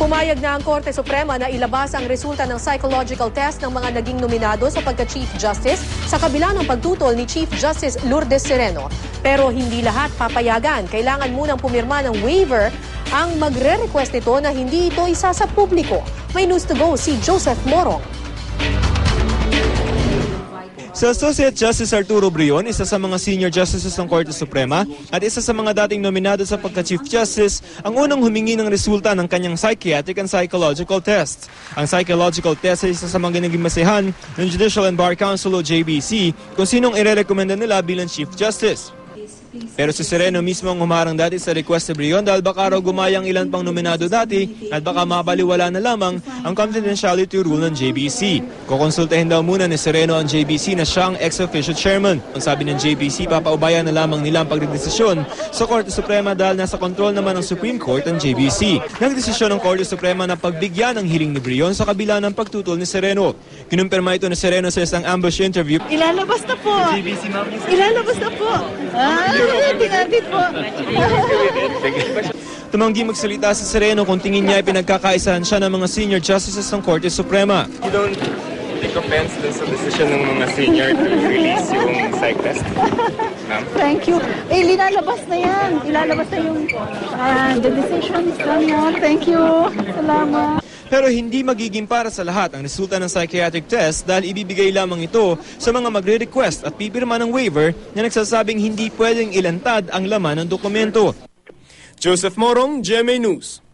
Pumayag na ang Korte Suprema na ilabas ang resulta ng psychological test ng mga naging nominado sa pagka-Chief Justice sa kabila ng pagtutol ni Chief Justice Lourdes Sereno. Pero hindi lahat papayagan. Kailangan munang pumirma ng waiver ang magre-request nito na hindi ito isa sa publiko. May news to go si Joseph Morong. Si Associate Justice Arturo Brion, isa sa mga senior justices ng Korte Suprema at isa sa mga dating nominado sa pagka-Chief Justice, ang unang humingi ng resulta ng kanyang psychiatric and psychological test. Ang psychological test ay isa sa mga naging ng Judicial and Bar Council o JBC kung sinong irerekomenda nila bilang Chief Justice. Pero si Sereno mismo ang humarang dati sa request ni Brion dahil baka raw gumayang ilan pang nominado dati at baka mabaliwala na lamang ang confidentiality rule ng JBC. Kukonsultahin daw muna ni Sereno ang JBC na siyang ex-official chairman. Ang sabi ng JBC, papaubayan na lamang nila ang pagdedesisyon sa Korte Suprema dahil nasa kontrol naman ng Supreme Court ang JBC. Nagdesisyon ng Korte Suprema na pagbigyan ang hiling ni Brion sa kabila ng pagtutol ni Sereno. Kinumpirma ito ni Sereno sa isang ambush interview Ilalabas na po. Ilalabas na po. Ah, tinatid po. Tumanggi magsalita si Sereno kung tingin niya ay pinagkakaisahan siya ng mga senior justices ng Korte Suprema. You don't take offense dun sa decision ng mga senior to release yung psych test? Ma'am? Thank you. Eh, linalabas na yan. Ilalabas na yung ah, the decision is done now. Thank you. Salamat. Pero hindi magiging para sa lahat ang resulta ng psychiatric test dahil ibibigay lamang ito sa mga magre-request at pipirma ng waiver na nagsasabing hindi pwedeng ilantad ang laman ng dokumento. Joseph Morong, GMA News.